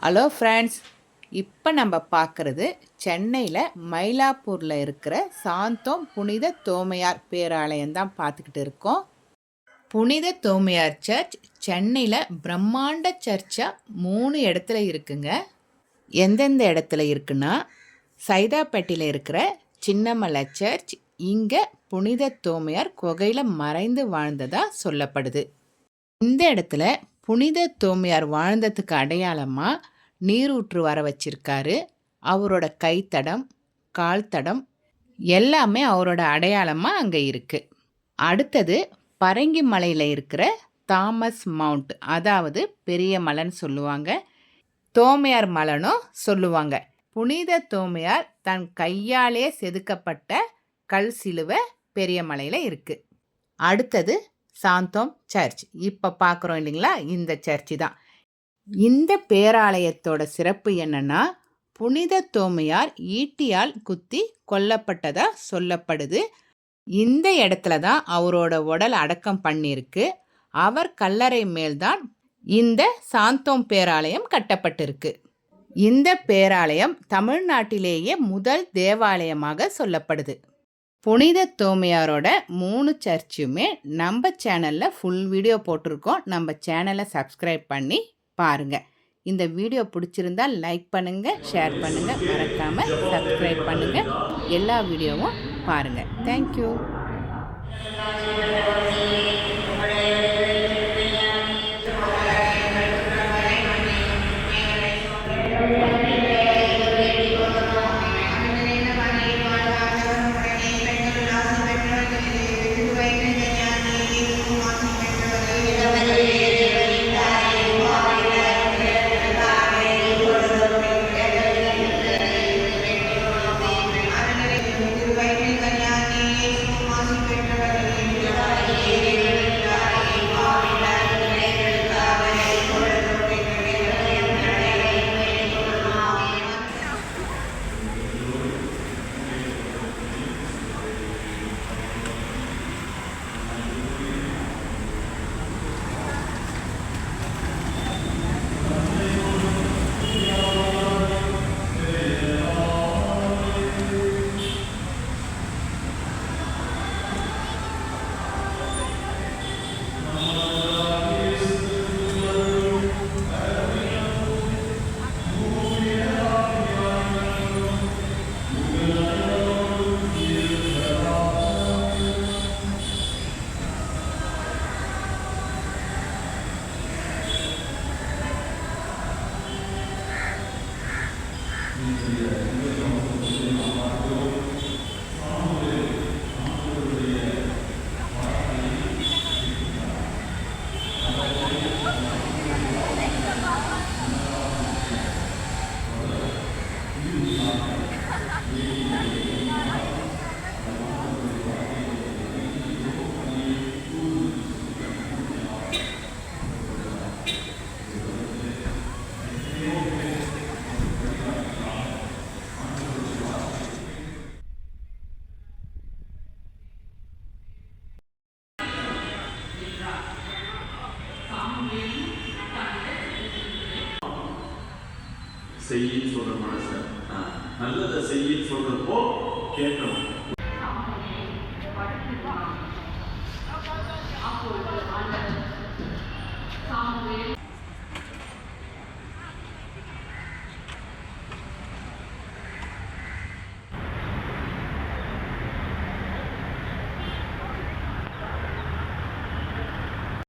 Hello friends இப்போ நம்ம பார்க்குறது சென்னையில் மயிலாப்பூரில் இருக்கிற சாந்தோம் புனித தோமையார் பேராலயம் தான் பார்த்துக்கிட்டு இருக்கோம். புனித தோமையார் சர்ச் சென்னையில் பிரம்மாண்ட சர்ச்சாக மூணு இடத்துல இருக்குங்க. எந்தெந்த இடத்துல இருக்குன்னா சைதாப்பேட்டையில் இருக்கிற சின்னமலை சர்ச் இங்கே புனித தோமையார் குகையில் மறைந்து வாழ்ந்ததாக சொல்லப்படுது. இந்த இடத்துல புனித தோமையார் வாழ்ந்ததுக்கு அடையாளமாக நீரூற்று வர வச்சிருக்காரு. அவரோட கைத்தடம் கால் தடம் எல்லாமே அவரோட அடையாளமாக அங்கே இருக்குது அடுத்தது பரங்கி மலையில் இருக்கிற தாமஸ் மவுண்ட் அதாவது பெரிய மலைன்னு சொல்லுவாங்க. தோமையார் மலனும் சொல்லுவாங்க. புனித தோமையார் தன் கையாலே செதுக்கப்பட்ட கல் சிலுவை பெரிய மலையில் இருக்குது அடுத்தது சாந்தோம் சர்ச். இப்போ பார்க்குறோம் இல்லைங்களா? இந்த சர்ச்சு தான். இந்த பேராலயத்தோட சிறப்பு என்னன்னா புனித தோமையார் ஈட்டியால் குத்தி கொல்லப்பட்டதாக சொல்லப்படுது. இந்த இடத்துல தான் அவரோட உடல் அடக்கம் பண்ணியிருக்கு. அவர் கல்லறை மேல்தான் இந்த சாந்தோம் பேராலயம் கட்டப்பட்டிருக்கு. இந்த பேராலயம் தமிழ்நாட்டிலேயே முதல் தேவாலயமாக சொல்லப்படுது. புனித தோமையாரோட மூணு சர்ச்சுமே நம்ம சேனலில் ஃபுல் வீடியோ போட்டிருக்கோம். நம்ம சேனலை சப்ஸ்கிரைப் பண்ணி பாருங்கள் இந்த வீடியோ பிடிச்சிருந்தா லைக் பண்ணுங்கள் ஷேர் பண்ணுங்கள் மறக்காமல் சப்ஸ்கிரைப் பண்ணுங்கள் எல்லா வீடியோவும் பாருங்கள் தேங்க்யூ Yeah. செய்யின்னு சொல்ற மனசை. நல்லதை செய்யின்னு சொல்றப்போ கேட்கணும்.